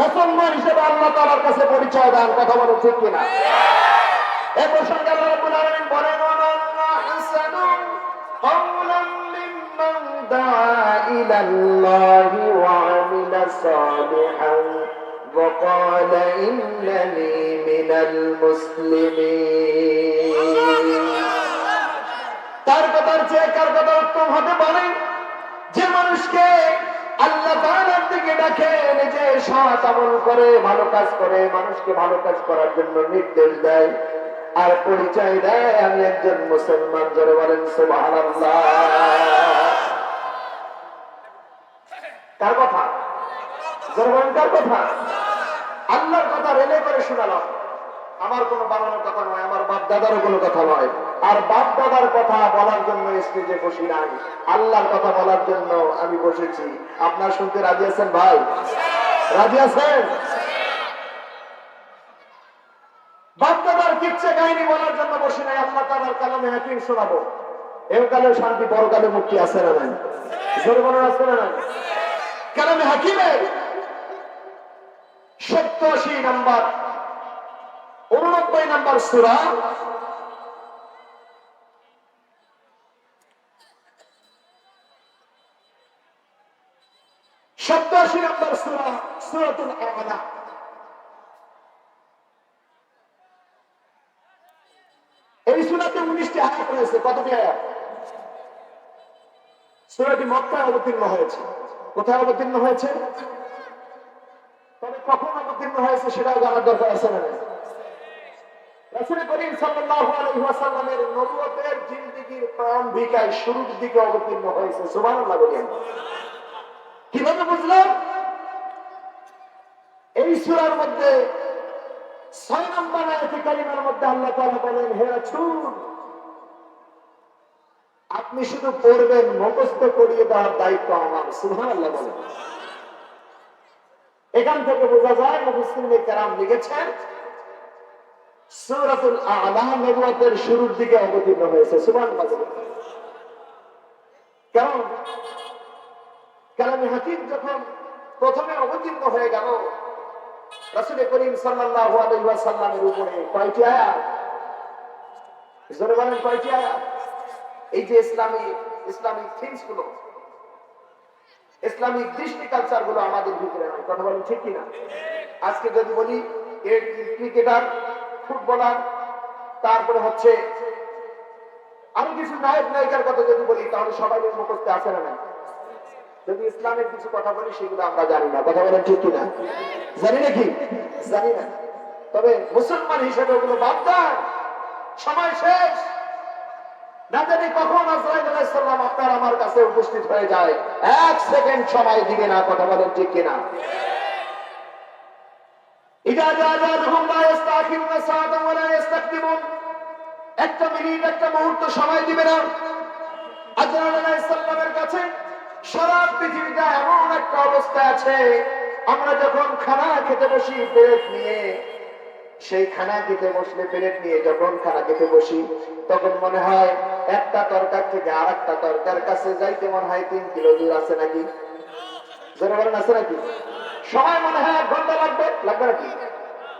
মুসলমান হিসেবে আল্লাহ তাআলার কাছে পরিচয় দেন কথা বলে ঠিক কিনা এ প্রসঙ্গে আল্লাহ রাব্বুল আলামিন বলেন ওয়া আহসানু قولا ممن دعا إلى الله وعمل صالحا وقال إنني من المسلمين তার কথার চেয়ে কার কথা উত্তম হতে পারে যে মানুষকে আল্লাহ নিজে করে, ভালো কাজ করে, মানুষকে ভালো কাজ করার জন্য নির্দেশ দেয় আর পরিচয় দেয়, আমি একজন মুসলমান বলেন কথা? আল্লাহর কথা রেলে করে শোনালাম। আমার কোনো বানানোর কথা নয়, আমার বাপ দাদারও কোনো কথা নয়। আর বাপ দাদার কথা বলার জন্য স্টেজে বসি নাই। আল্লাহর কথা বলার জন্য আমি বসেছি। আপনার শুনতে রাজি আছেন ভাই? রাজি আছেন? বাপ নাম্বার উননব্বই নাম্বার সুরা। সপ্তাশি নাম্বার সুরা, সুরাতুল আলা। এই সুরাতে উনিশটি আয়াত রয়েছে, কতটি আয়াত? সুরাটি মক্কায় অবতীর্ণ হয়েছে। কোথায় অবতীর্ণ হয়েছে? তবে কখন অবতীর্ণ হয়েছে সেটাও জানার দরকার আছে না। রাসূল করিম সাল্লাল্লাহু আলাইহি ওয়াসাল্লামের নবুয়তের প্রারম্ভিকায় শুরুর দিকে অবতীর্ণ হয়েছে। সুবহানাল্লাহ বলেন। কীভাবে বুঝলাম? এই সূরার মধ্যে ছয় নম্বর আয়াতে মধ্যে আল্লাহ তাআলা বলেন, হে রাসূল, আপনি শুধু পড়বেন, মুখস্থ করিয়ে দেওয়ার দায়িত্ব আমার। সুবহানাল্লাহ বলেন। এখান থেকে বোঝা যায় মুসলিম কেরাম লিখেছেন আলা নবুয়তের শুরুর দিকে অবতীর্ণ হয়েছে। সুবহানাল্লাহ। কারণ হাকিম যখন প্রথমে অবতীর্ণ হয়ে গেল করিম উপরে কয়টি জোরে কয়টি এই যে ইসলামী ইসলামিক থিংসগুলো ইসলামিক দৃষ্টি কালচারগুলো আমাদের ভিতরে কথা বলেন ঠিক কিনা? আজকে যদি বলি ক্রিকেটার ফুটবলার, তারপরে হচ্ছে আরও কিছু নায়ক, নায়িকার কথা যদি বলি, তাহলে সবাই মুখস্থ আছে না যদি ইসলামের কিছু কথা বলি, সেগুলো আমরা জানি না। কথা বলেন ঠিক কিনা? জানি নাকি জানি না। তবে মুসলমান হিসেবে ওগুলো বাদ দেন। সময় শেষ। না জানি কখন আজরাইল আপনার আমার কাছে উপস্থিত হয়ে যায়। এক সেকেন্ড সময় দিবে না, কথা বলেন ঠিক কিনা? জাদুহুম লা ইস্তাখিরুনা সাআতান ওয়া লা ইস্তাকদিমুন একটা মিনিট, একটা মুহূর্ত সময় দিবে না। কাছে সারা পৃথিবীটা এমন একটা অবস্থা আছে, আমরা যখন খানা খেতে বসি পেরেট নিয়ে, সেই খানা খেতে বসলে প্লেট নিয়ে যখন খানা খেতে বসি, তখন মনে হয় একটা তরকার থেকে আর একটা তরকার কাছে যাইতে মনে হয় তিন কিলো দূর আছে নাকি? বলেন, আছে নাকি? সময় মনে হয় এক ঘণ্টা লাগবে? লাগবে নাকি?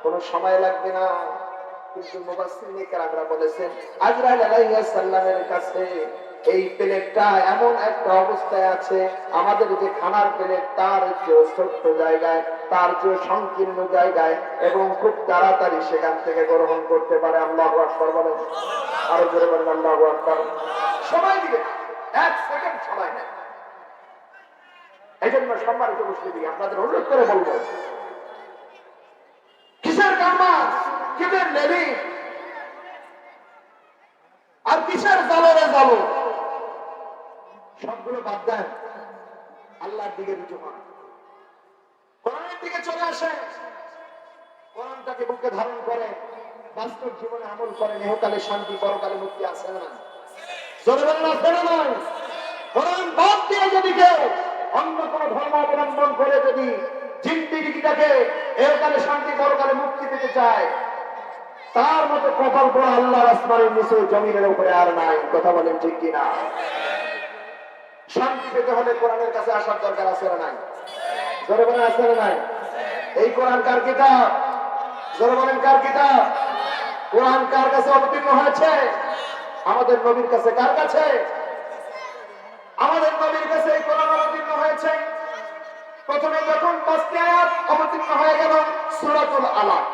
কোন সময় লাগবে না। কিন্তু বলেছেন কাছে এই প্লেটটা এমন একটা অবস্থায় আছে, আমাদের যে খানার প্লেট তার চেয়ে ছোট্ট জায়গায়, তার চেয়ে সংকীর্ণ জায়গায় এবং খুব তাড়াতাড়ি সেখান থেকে গ্রহণ করতে পারে। আল্লাহ আকবর বলেন। আরও জোরে বলেন, আল্লাহ আকবর। সময় দিবে এক সেকেন্ড সময় নেই এই জন্য সম্মানিত মুসলিম, আপনাদের অনুরোধ করে বলব, কিসের কামাজ কিসের নেবি আর কিসের জালরে জালো? সবগুলো বাদ দেন। আল্লাহর দিকে রুজু হন। কোরআনের দিকে চলে আসেন। কোরআনটাকে বুকে ধারণ করেন। বাস্তব জীবনে আমল করেন। এহকালে শান্তি, পরকালে মুক্তি আছে না? জোরে বলেন। কোরআন বাদ দিয়ে যদি কেউ অন্য কোন ধর্ম অবলম্বন করে যদি জিন্দিগিটাকে এহকালে শান্তি পরকালে মুক্তি পেতে চায়, তার মতো কপাল পড়া আল্লাহ আসমানের নিচে জমিনের উপরে আর নাই। কথা বলেন ঠিক কিনা? শান্তি পেতে হলে কোরআনের কাছে আসার দরকার আছে না নাই? জোরে বলেন আছে না নাই? এই কোরআন কার কিতাব? জোরে বলেন কার কিতাব? কোরআন কার কাছে অবতীর্ণ হয়েছে? আমাদের নবীর কাছে কার কাছে? আমাদের নবীর কাছে এই কোরআন অবতীর্ণ হয়েছে। প্রথমে যখন পাঁচটি আয়াত অবতীর্ণ হয়ে গেল, সূরাতুল আলাক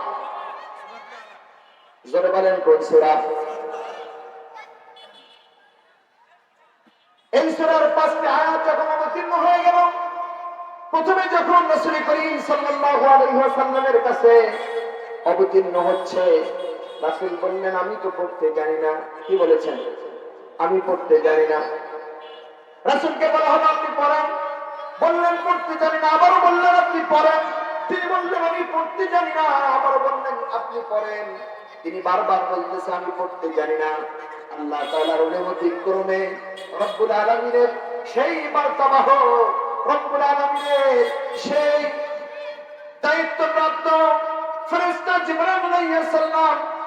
জোরে বলেন, কোন সূরা? এই সূরার পাঁচটি আয়াত যখন অবতীর্ণ হয়ে গেল, প্রথমে যখন রাসূল করিম সাল্লাল্লাহু আলাইহি ওয়াসাল্লামের কাছে অবতীর্ণ হচ্ছে, রাসূল বললেন, আমি তো পড়তে জানি না। কি বলেছেন? আমি পড়তে জানি না। রাসূলকে বলা হলো, আপনি পড়েন। বললেন, পড়তে জানি না। আবারও বললেন, আপনি পড়েন। তিনি বললেন, আমি পড়তে জানি না। আবারও বললেন, আপনি পড়েন। তিনি বারবার বলতেছে, আমি পড়তে জানি না। আল্লাহ তাআলার অনুমতি ক্রমে রব্বুল আলামিনের সেই বার্তাবাহ রব্বুল আলামিনের সেই দায়িত্বপ্রাপ্ত ফেরেশতা জিবরাইল আলাইহিস সালাম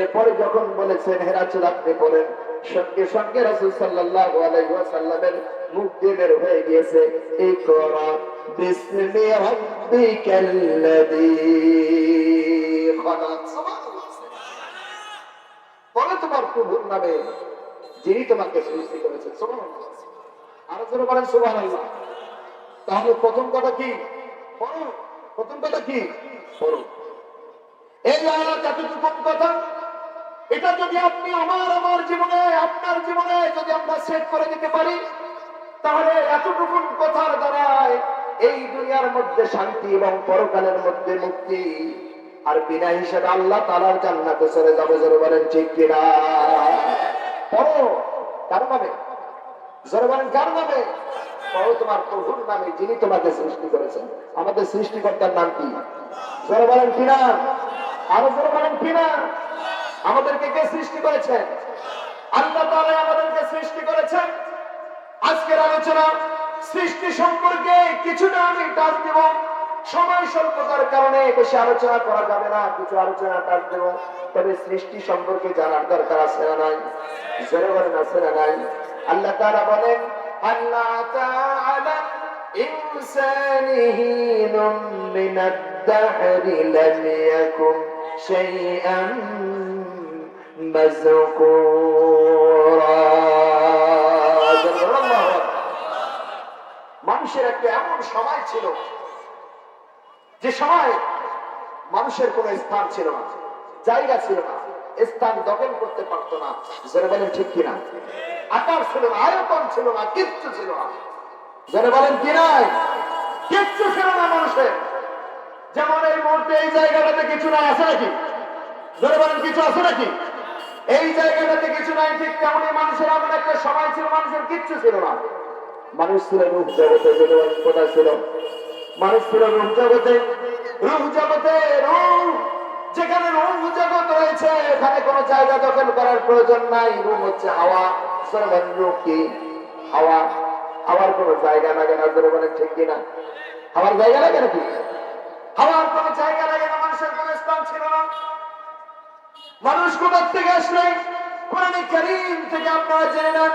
এরপরে যখন বলেছেন হেরাচুল আপনি বলেন সঙ্গে সঙ্গে রাসূল সাল্লাল্লাহু আলাইহি ওয়াসাল্লামের মুখ দিয়ে বের হয়ে গিয়েছে এই যিনি তোমাকে আরও তাহলে প্রথম কথা কি? প্রথম কথা কি? এই কথা এটা যদি আপনি আমার আমার জীবনে, আপনার জীবনে যদি আমরা সেট করে দিতে পারি, তাহলে এতটুকু কথার দ্বারাই এই দুনিয়ার মধ্যে শান্তি এবং পরকালের মধ্যে মুক্তি। আর বিনা হিসেবে আল্লাহ তালার জান্নাতে চলে যাবে জোরে বলেন ঠিক কিনা? পড়ো। কার নামে? জোরে বলেন, কার নামে? পড়ো তোমার প্রভুর নামে, যিনি তোমাকে সৃষ্টি করেছেন। আমাদের সৃষ্টিকর্তার নাম কি? জোরে বলেন কিনা? আরও জোরে বলেন কিনা? আমাদেরকে কে সৃষ্টি করেছেন আল্লাহ তালা আমাদেরকে সৃষ্টি করেছেন। আজকের আলোচনা সৃষ্টি সম্পর্কে কিছুটা আমি টাচ দেব। সময় স্বল্পতার কারণে বেশি আলোচনা করা যাবে না, কিছু আলোচনা টাচ দেব। তবে সৃষ্টি সম্পর্কে জানার দরকার আছে না নাই? জোরে বলেন, আছে না নাই? আল্লাহ তালা বলেন আল্লাহ তাআলা ইনসানিহি মিনাদ مذكورا মানুষের একটা এমন সময় ছিল যে সময় মানুষের কোন স্থান ছিল না জায়গা ছিল না স্থান দখল করতে পারতো না যারা বলেন ঠিক কিনা আকার ছিল না আয়তন ছিল না কিচ্ছু ছিল না যারা বলেন কি নাই কিচ্ছু ছিল না মানুষের যেমন এই মুহূর্তে এই জায়গাটাতে কিছু নাই আছে নাকি যারা বলেন কিছু আছে নাকি এই জায়গাটাতে কিছু নাই, ঠিক তেমনই মানুষের এমন একটা সময় ছিল, মানুষের কিচ্ছু ছিল না। মানুষ ছিল রূপ জগতে কোথায় ছিল? মানুষ ছিল রূপ জগতে। রূপ জগতে, রূপ! যেখানে রূপ জগৎ রয়েছে, এখানে কোনো জায়গা দখল করার প্রয়োজন নাই। রূপ হচ্ছে হাওয়া। সরবেন রূপ কি? হাওয়া। হাওয়ার কোনো জায়গা লাগে না ধরে বলেন ঠিক কিনা? হাওয়ার জায়গা লাগে নাকি? হাওয়ার কোনো জায়গা লাগে না, মানুষের কোনো স্থান ছিল না। মানুষ কোথার থেকে আসলে কোরআনে করিম থেকে আপনারা জেনে নেন।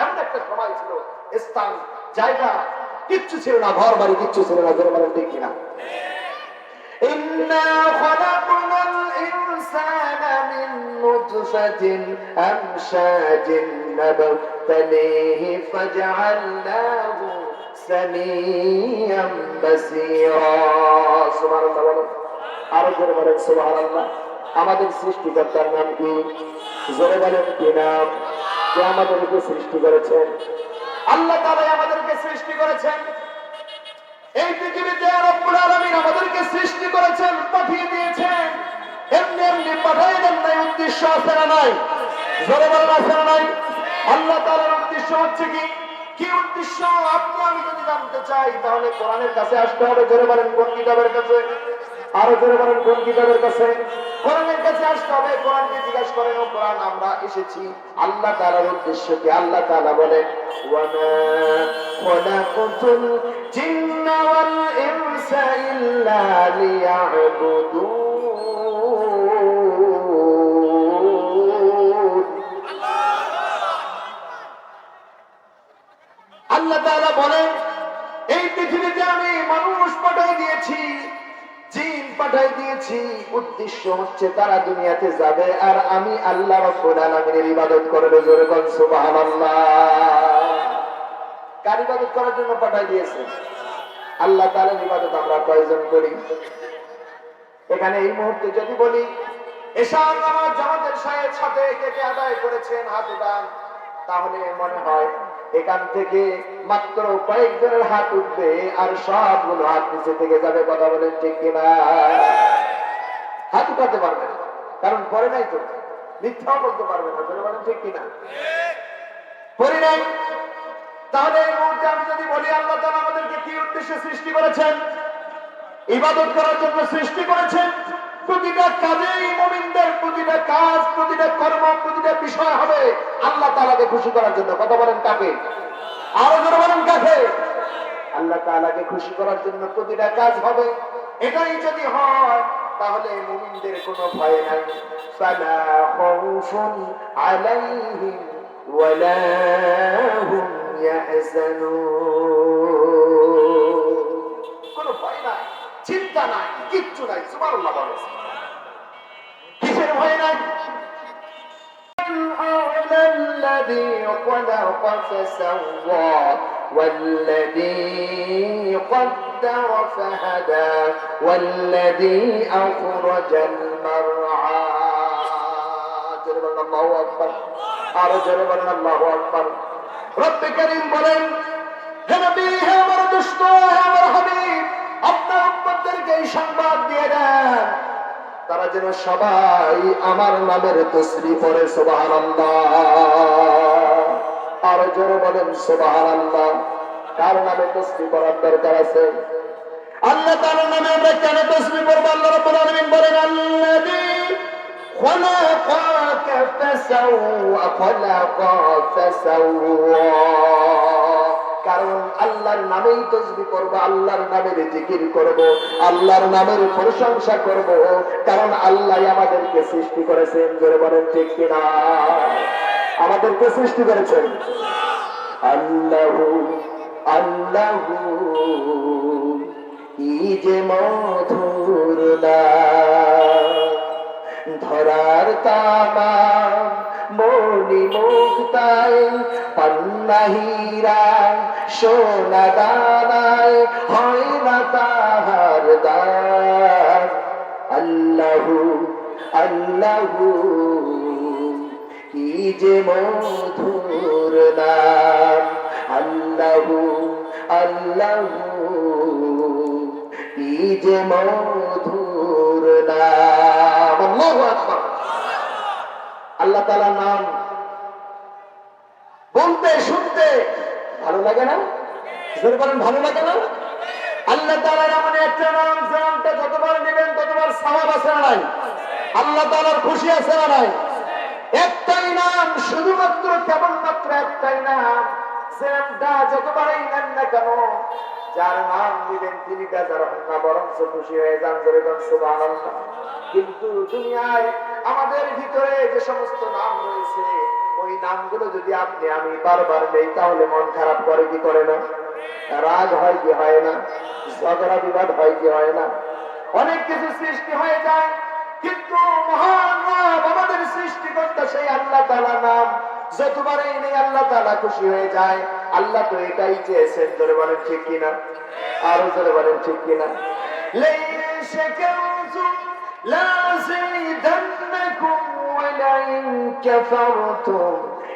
এমন একটা ছিল কিচ্ছু ছিল না ঘর বাড়ি কিচ্ছু ছিল না ঘর বাড়ি ঠিক কিনা। نطفة أمشاج نبتليه فجعلناه سميعا بصيرا سبحان الله বলেন আরো জোরে বলেন সুবহান আল্লাহ আমাদের সৃষ্টিকর্তার নাম কি জোরে বলেন কি নাম কে আমাদেরকে সৃষ্টি করেছেন আল্লাহ তাআলা আমাদেরকে সৃষ্টি করেছেন এই পৃথিবীতে রব্বুল আলামিন আমাদেরকে সৃষ্টি করেছেন পাঠিয়ে দিয়েছেন এমনি এমনি নাই, উদ্দেশ্য আছে নাই? জোরে বলেন, আছে নাই? উদ্দেশ্য হচ্ছে কি? কি উদ্দেশ্য? আপনি যদি জানতে চাই, তাহলে কোরআনের কাছে আসতে হবে। জোরে বলেন আরও জোরে বলেন, কোন কাছে? কোরআনের কাছে আসতে হবে। কোরআনকে জিজ্ঞাসা করেন, ও কোরআন, আমরা এসেছি। আল্লাহ তাআলার উদ্দেশ্য কি আল্লাহ তাআলা বলেন ওয়ামা খলাকতুল জিন্না ওয়াল ইনসা ইল্লা লিয়াবুদুন আল্লাহ তাআলা বলেন, এই পৃথিবীতে আমি মানুষ পাঠাই দিয়েছি, জিন পাঠাই দিয়েছি। উদ্দেশ্য হচ্ছে তারা দুনিয়াতে যাবে আর আমি আল্লাহ রাব্বুল ইবাদত করবে। জোরে সুবহানাল্লাহ। কার ইবাদত করার জন্য পাঠাই দিয়েছে? আল্লাহ তাআলার ইবাদত আমরা কয়জন করি? এখানে এই মুহূর্তে যদি বলি, এশার নামাজ জামাতের সাথে কে আদায় করেছেন, হাত উঠান তাহলে মনে হয় এখান থেকে মাত্র কয়েকজনের হাত উঠবে আর সবগুলো হাত নিচে থেকে যাবে, কথা বলেন ঠিক কিনা? হাত উঠাতে পারবে না, কারণ পরে নাই তো। মিথ্যাও বলতে পারবে না বলে বলেন ঠিক কিনা? পরে নাই? তাহলে এই মুহূর্তে আমি যদি বলি, আল্লাহ তাআলা আমাদেরকে কি উদ্দেশ্যে সৃষ্টি করেছেন? ইবাদত করার জন্য সৃষ্টি করেছেন? প্রতিটা কাজেই মুমিনদের, প্রতিটা কাজ, প্রতিটা কর্ম, প্রতিটা বিষয় হবে আল্লাহ তাআলাকে খুশি করার জন্য। কথা বলেন কাকে? আরও জোরে বলেন কাকে? আল্লাহ তাআলাকে খুশি করার জন্য প্রতিটা কাজ হবে। এটাই যদি হয়, তাহলে মুমিনদের কোনো ভয় নাই। চিন্তা নাই, কিচ্ছু নাই। সুবহানাল্লাহ বলে ভয় নাই أعلى الذي خلق فسوى والذي قدر فهدى والذي أخرج المرعى جرب الله أكبر আরো জোরে বলেন আল্লাহ আকবার রব্বে করিম বলেন হে নবী হে আমার দোস্ত হে আমার হাবিব আপনার উম্মতদেরকে এই সংবাদ দিয়ে দেন তারা যেন সবাই আমার নামের তসরি পড়ে সুবহানাল্লাহ আরো জোরে বলেন সুবহানাল্লাহ কার নামে তসরি পড়ার দরকার আছে আল্লাহ তাআলার নামে আমরা কেন তসবি পড়ব আল্লাহ রাব্বুল আলামিন বলেন আল্লাযী خلقك فسوى خلق فسوى কারণ আল্লাহর নামেই তসবি করব, আল্লাহর জিকির করব, আল্লাহর নামের প্রশংসা করব। কারণ আল্লাহ আমাদেরকে সৃষ্টি করেছেন জোরে বলেন ঠিক কিনা? আমাদেরকে সৃষ্টি করেছেন। আল্লাহ আল্লাহ, কি যে মধুর ধরার তামা মনি মুক্তায় পান্নাহিরা সোনা দানায় হয় না তাহার দান। আল্লাহু আল্লাহু, কি যে মধুর নাম। আল্লাহু আল্লাহু, কি যে মধুর নাম। আল্লাহু তাআলা নাম বলতে শুনতে। ভালো লাগে না? জোরে বলেন, ভালো লাগে না? আল্লাহ তাআলার এমন একটা নাম, যে নামটা যতবার নেবেন, ততবার সওয়াব আছে না নাই? আল্লাহ তাআলার খুশি আছে না নাই? একটাই নাম, শুধুমাত্র কেবলমাত্র একটাই নাম, যে নামটা যতবারই নেন না কেন, যার নাম নিবেন তিনি বেজার কিন্তু দুনিয়ায় আমাদের ভিতরে যে সমস্ত নাম রয়েছে নামগুলো যদি আপনি আমি বারবার নেই তাহলে মন খারাপ করে কি করে না রাগ হয় কি হয় না ঝগড়া বিবাদ হয় কি হয় না অনেক কিছু সৃষ্টি হয়ে যায় কিন্তু মহান রব আমাদের সৃষ্টিকর্তা সেই আল্লাহ তাআলা নাম যতবারই নেই আল্লাহ তাআলা খুশি হয়ে যায় আল্লাহ তো এটাই চেয়েছেন জোরে বলেন ঠিক কিনা আরো জোরে বলেন ঠিক কিনা لئن شكرتم لأزيدنكم ولئن كفرتم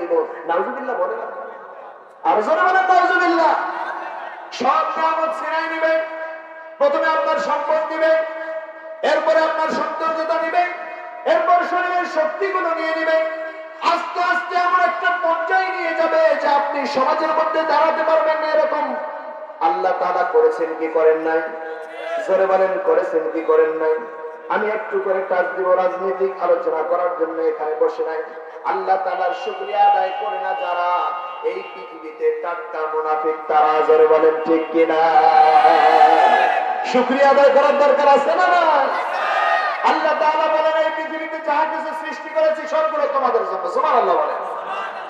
দিব প্রথমে আপনার সম্পদ দিবে এরপরে আপনার সৌন্দর্যতা নিবে, এরপর শরীরের শক্তিগুলো নিয়ে নিবে। আস্তে আস্তে এমন একটা পর্যায়ে নিয়ে যাবে যে আপনি সমাজের মধ্যে দাঁড়াতে পারবেন না এরকম। আল্লাহ তাআলা করেছেন কি করেন নাই? জোরে বলেন, করেছেন কি করেন নাই? আমি একটু করে কাজ দিব রাজনৈতিক আলোচনা করার জন্য এখানে বসে নাই। আল্লাহ তাআলার শুকরিয়া আদায় করে না যারা এই পৃথিবীতে টাটকা মুনাফিক, তারা জোরে বলেন ঠিক কিনা? শুকরিয়া আদায় করার দরকার আছে না আল্লাহ তাআলা বলেন, এই পৃথিবীতে যাহা কিছু সৃষ্টি করেছি, সবগুলো তোমাদের জন্য। সুবহানাল্লাহ বলেন।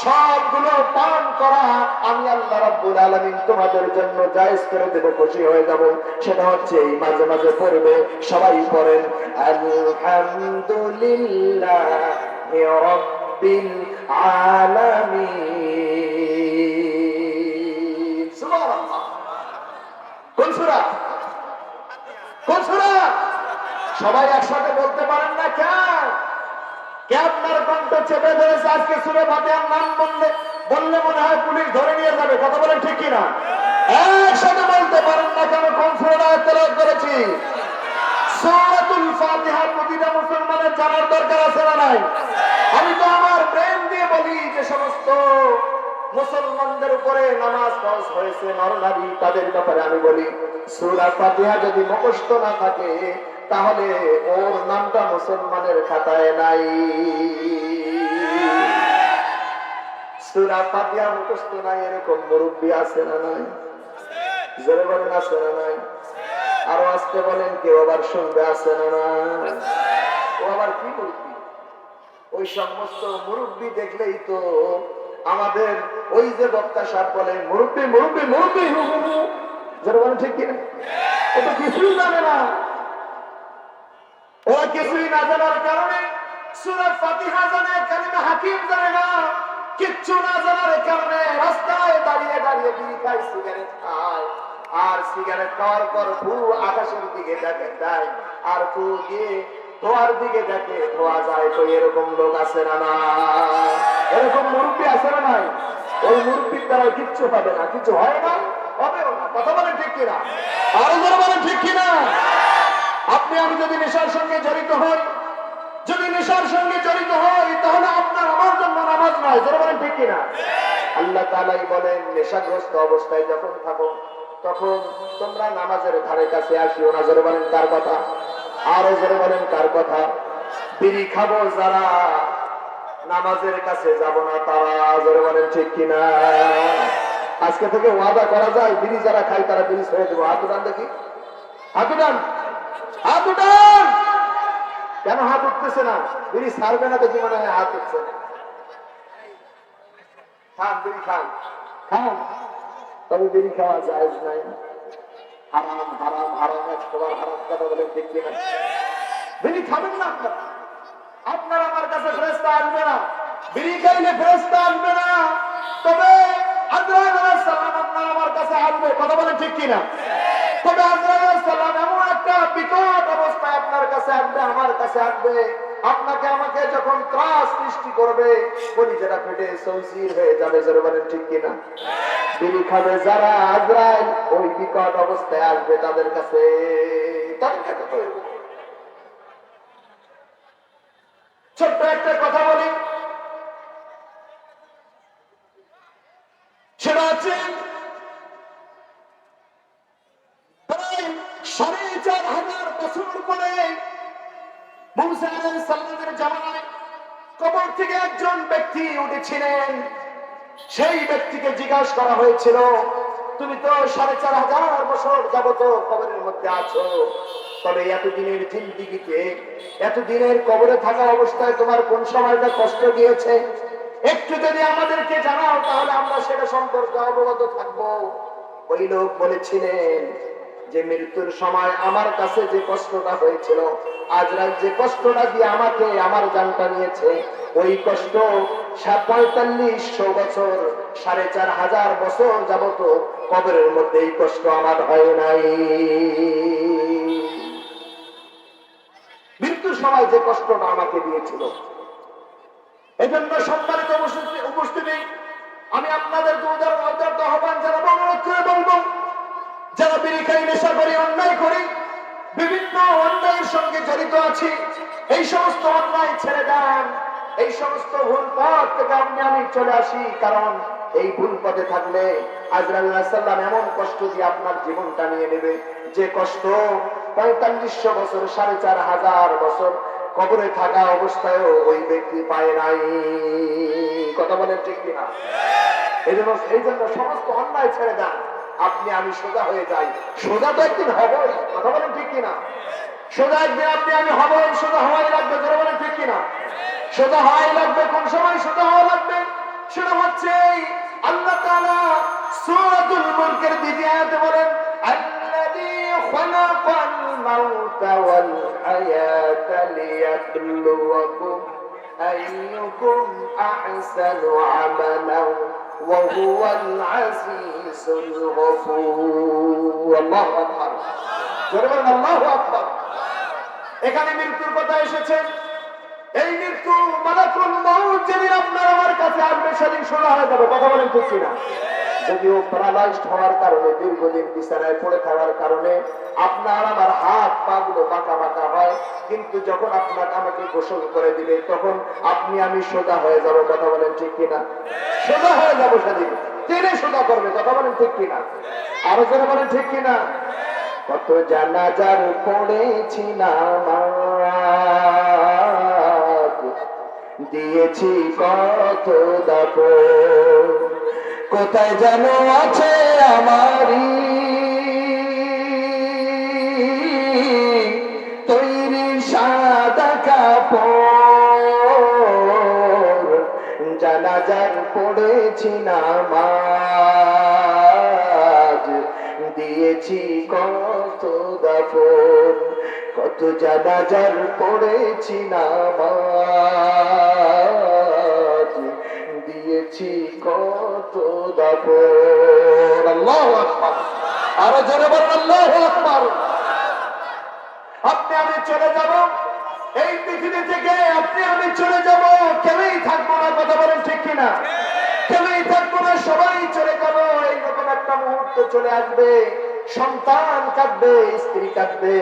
সবগুলো পান করা আমি আল্লাহ রাব্বুল আলামিন তোমাদের জন্য জায়েজ করে দেব, খুশি হয়ে যাব। সেটা হচ্ছে এই মাঝে মাঝে পড়বে, সবাই পড়েন, আলহামদুলিল্লাহ রাব্বিল আলামিন। সুবহানাল্লাহ। কোন সূরা? কোন সূরা? সবাই একসাথে বলতে পারেন না কেন? কে আপনার কণ্ঠ চেপে ধরেছে? আজকে সুরে ফাতেহার নাম বললে বললে মনে হয় পুলিশ ধরে নিয়ে যাবে। কথা বলেন ঠিক কিনা? একসাথে বলতে পারেন না কেন, কোন সুরে তেলাওয়াত করেছি? সূরাতুল ফাতিহা প্রতিটা মুসলমানের জানার দরকার আছে না নাই? আমি তো আমার প্রেম দিয়ে বলি যে সমস্ত মুসলমানদের উপরে নামাজ ফরজ হয়েছে নরনারী তাদের ব্যাপারে আমি বলি, সূরা ফাতিহা যদি মুখস্থ না থাকে তাহলে ওর নামটা মুসলমানের খাতায় নাই। মুরব্বী জোরে দেখলেই তো আমাদের ওই যে বক্তা সাহেব বলে, মুরব্বী মুরব্বী মুরব্বী। যারা বলেন, ঠিক কিনা? ও তো কিছুই জানে না। ওরা কিছুই না জানার কারণে সুরত ফাতিহা জানে, কালিমা হাকিম জানে না। কিচ্ছু না জানার কারণে রাস্তায় দাঁড়িয়ে দাঁড়িয়ে বিড়ি খায় সিগারেট খায়। আর সিগারেট খাওয়ার পর ফু আকাশের দিকে দেখে দেয়। আর ফু দিয়ে ধোয়ার দিকে দেখে ধোয়া যায়। তো এরকম লোক আছে না না এরকম মুরব্বী আছে না নাই? ওই মুরব্বীর দ্বারা কিচ্ছু পাবে না। কিছু হয় না? হবেও না। কথা বলে ঠিক কিনা? আরও বলেন ঠিক কিনা? আপনি, আমি যদি নেশার সঙ্গে জড়িত হই, যদি নেশার সঙ্গে জড়িত হই, তাহলে আপনার আমার জন্য নামাজ নয় জোরে বলেন ঠিক কিনা? আল্লাহ তালাই বলেন, নেশাগ্রস্ত অবস্থায় যখন থাকো, তখন তোমরা নামাজের ধারে কাছে আসিও না। জোরে বলেন কার কথা? আরও জোরে বলেন কার কথা? বিড়ি খাব যারা, নামাজের কাছে যাব না তারা। জোরে বলেন ঠিক কিনা? আজকে থেকে ওয়াদা করা যায়, বিড়ি যারা খাই তারা বিড়ি ছেড়ে দেবো। হাত উঠান দেখি। হাত উঠান। হাত উঠান। কেন হাত উঠতেছে না? বিড়ি ছাড়বে না মনে হয় হাত উঠছে না। বলে না আপনারা? আমার কাছে আসবে না। না। তবে আপনার আমার কাছে আসবে। কথা বলেন ঠিক কিনা? তবে সালাম এমন একটা বিকট অবস্থায় আপনার কাছে আসবে, আমার কাছে আসবে। আপনাকে আমাকে যখন ত্রাস সৃষ্টি করবে, কলিজাটা ফেটে সৌসির হয়ে যাবে, জোরে ঠিক কিনা? বিড়ি খাবে যারা আজরাইল, ওই বিকট অবস্থায় আসবে তাদের কাছে। ছোট্ট একটা কথা বলি। সেটা হচ্ছে প্রায় সাড়ে চার হাজার কবর থেকে একজন ব্যক্তি উঠেছিলেন। সেই ব্যক্তিকে জিজ্ঞাসা করা হয়েছিল, তুমি তো সাড়ে চার হাজার বছর যাবত কবরের মধ্যে আছো, তবে এতদিনের জিন্দিগিতে এতদিনের কবরে থাকা অবস্থায় তোমার কোন সময়টা কষ্ট দিয়েছে? একটু যদি আমাদেরকে জানাও, তাহলে আমরা সেটা সম্পর্কে অবগত থাকব। ওই লোক বলেছিলেন যে মৃত্যুর সময় আমার কাছে যে কষ্টটা হয়েছিল আজরাল যে কষ্টটা দিয়ে আমাকে, আমার জানটা নিয়েছে, ওই কষ্ট পঁয়তাল্লিশশো বছর, সাড়ে চার হাজার বছর যাবত কবরের মধ্যে এই কষ্ট আমার হয় নাই। মৃত্যুর সময় যে কষ্টটা আমাকে দিয়েছিল। এজন্য সম্মানিত উপস্থিতি- আমি আপনাদের দুধার অন্তর্ত আহ্বান জানাব, অনুরোধ করে বলব যারা বিড়ি নেশা করি, অন্যায় করি, বিভিন্ন অন্যায়ের সঙ্গে জড়িত আছি, এই সমস্ত অন্যায় ছেড়ে দেন। এই সমস্ত ভুল পথ থেকে আপনি, আমি চলে আসি, কারণ এই ভুল পথে থাকলে আজরাল্লাহ এমন কষ্ট দিয়ে আপনার জীবনটা নিয়ে নেবে। যে কষ্ট পঁয়তাল্লিশশো বছর, সাড়ে চার হাজার বছর কবরে থাকা অবস্থায়ও ওই ব্যক্তি পায় নাই। কথা বলেন ঠিক কিনা? এই জন্য এই জন্য সমস্ত অন্যায় ছেড়ে দেন। আপনি, আমি সোজা হয়ে যাই। সোজা তো একদিন হবই, কথা বলেন ঠিক কিনা? সোজা একদিন আপনি, আমি হব সোজা হওয়াই লাগবে কথা বলেন ঠিক কিনা? সোজা হওয়াই লাগবে, কোন সময় সোজা হওয়া লাগবে? সেটা হচ্ছে আল্লাহ তালা সুরাতুল মুলকের দ্বিতীয় আয়াতে বলেন আল্লাহ وهو العزيز الغفور الله أكبر জোরে বলেন আল্লাহু আকবার এখানে মৃত্যুর কথা এসেছে এই মৃত্যু মালাকুল মউত যেদিন আপনার আমার কাছে আসবে সেদিন শোনা হয়ে যাবে কথা বলেন ঠিক কিনা যদিও প্যারালাইজড হওয়ার কারণে, দীর্ঘদিন বিছানায় পড়ে থাকার কারণে আপনার আমার হাত পা গুলো বাঁকা বাঁকা হয়, কিন্তু যখন আপনাকে আমাকে গোসল করে দিবে, তখন আপনি, আমি সোজা হয়ে যাব, কথা বলেন ঠিক কিনা? সোজা হয়ে যাব সেদিন। টেনে সোজা করবে, কথা বলেন ঠিক কিনা? আরও যারা বলেন ঠিক কিনা? কত জানাজার পড়েছি না দিয়েছি কত দাপ কোথায় যেন আছে আমারই? তৈরি সাদা কাপড়, জানাজার পড়েছি নামাজ, দিয়েছি কত দাফন, কত জানাজার পড়েছি না নামাজ। দিয়েছি কত দাফন আল্লাহু আকবার। আরও জোরে বলেন, আল্লাহু আকবার। আপনি আমি চলে যাব। এই পৃথিবী থেকে আপনি আমি চলে যাব। কেউই থাকব না, কথা বলেন ঠিক কিনা? কেউই থাকব না, সবাই চলে যাব। এইরকম একটা মুহূর্ত চলে আসবে। সন্তান কাঁদবে স্ত্রী কাঁদবে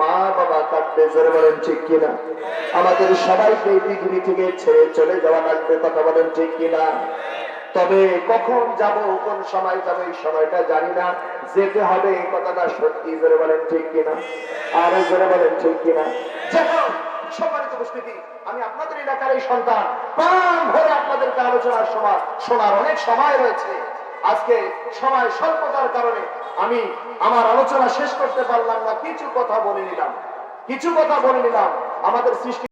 মা বাবা কাঁদবে জোরে বলেন ঠিক কিনা? আমাদের সবাইকে এই পৃথিবী থেকে ছেড়ে চলে যাওয়া লাগবে, কথা বলেন ঠিক কিনা? তবে কখন যাব, কোন সময় যাব, এই সময়টা জানি না। যেতে হবে, এই কথাটা সত্যি, জোরে বলেন ঠিক কিনা? আর জোরে বলেন ঠিক কিনা? সম্মানিত উপস্থিতি, আমি আপনাদের এলাকার এই সন্তান প্রাণ ভরে আপনাদেরকে আলোচনার সময়, শোনার অনেক সময় রয়েছে। আজকে সময় স্বল্পতার কারণে আমি আমার আলোচনা শেষ করতে পারলাম না। কিছু কথা বলে নিলাম। কিছু কথা বলে নিলাম। আমাদের সৃষ্টি